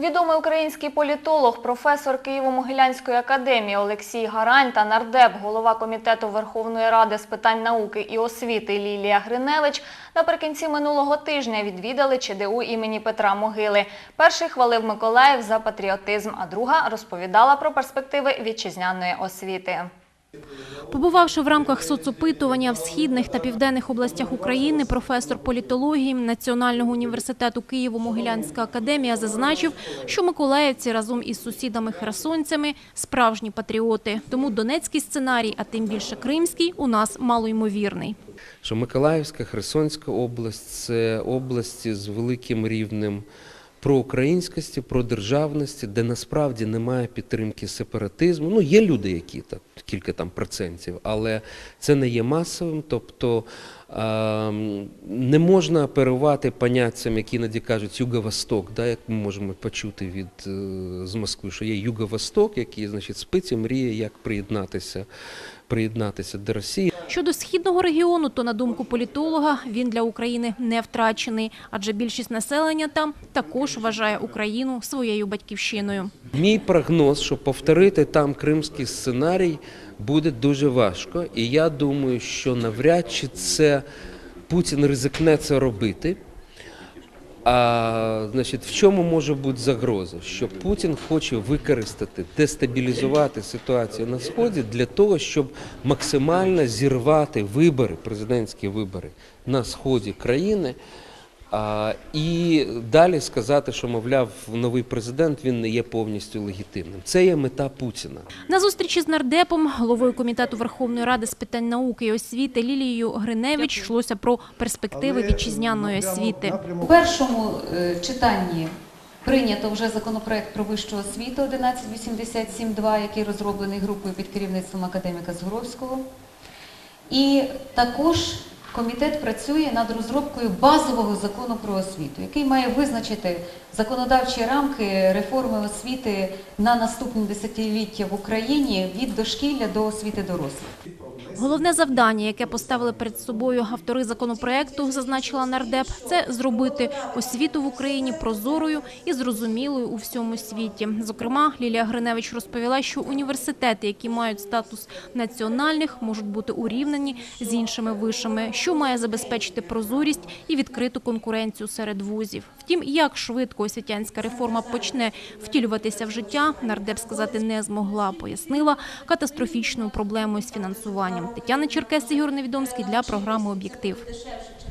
Відомий український політолог, професор Києво-Могилянської академії Олексій Гарань та нардеп, голова комітету Верховної Ради з питань науки і освіти Лілія Гриневич наприкінці минулого тижня відвідали ЧДУ імені Петра Могили. Перший хвалив Миколаїв за патріотизм, а друга розповідала про перспективи вітчизняної освіти. Побувавши в рамках соцопитування в східних та південних областях України, професор політології Національного університету Києво-Могилянська академія зазначив, що миколаївці разом із сусідами-херсонцями справжні патріоти. Тому донецький сценарій, а тим більше кримський, у нас малоймовірний. що Миколаївська, Херсонська область це області з великим рівнем проукраїнськості, продержавності, де насправді немає підтримки сепаратизму. Ну, є люди, які так, кілька там процентів, але це не є масовим. Тобто ем, не можна оперувати поняттям, які іноді кажуть юго-восток, да, як ми можемо почути від е, з Москви, що є юго-восток, який значить спить і мріє, як приєднатися, приєднатися до Росії. Щодо східного регіону, то на думку політолога, він для України не втрачений, адже більшість населення там також вважає Україну своєю батьківщиною. Мій прогноз, що повторити там кримський сценарій буде дуже важко. І я думаю, що навряд чи це Путін ризикне це робити. А значить, в чому може бути загроза? Що Путін хоче використати, дестабілізувати ситуацію на сході для того, щоб максимально зірвати вибори, президентські вибори на сході країни. А, і далі сказати, що, мовляв, новий президент він не є повністю легітимним. Це є мета Путіна. На зустрічі з нардепом, головою комітету Верховної Ради з питань науки і освіти Лілією Гриневич йшлося про перспективи вітчизняної освіти. У першому е, читанні прийнято вже законопроект про вищу освіту 1187-2, який розроблений групою під керівництвом академіка Згоровського. І також комітет працює над розробкою базового закону про освіту, який має визначити законодавчі рамки реформи освіти на наступні десятиліття в Україні від дошкілля до освіти дорослих. Головне завдання, яке поставили перед собою автори законопроекту, зазначила нардеп, це зробити освіту в Україні прозорою і зрозумілою у всьому світі. Зокрема, Лілія Гриневич розповіла, що університети, які мають статус національних, можуть бути урівнені з іншими вишами, що має забезпечити прозорість і відкриту конкуренцію серед вузів. Втім, як швидко освітянська реформа почне втілюватися в життя, нардеп сказати не змогла. Пояснила катастрофічною проблемою з фінансуванням. Тетяна Черкес, Ігор Невідомський для програми Об'єктив.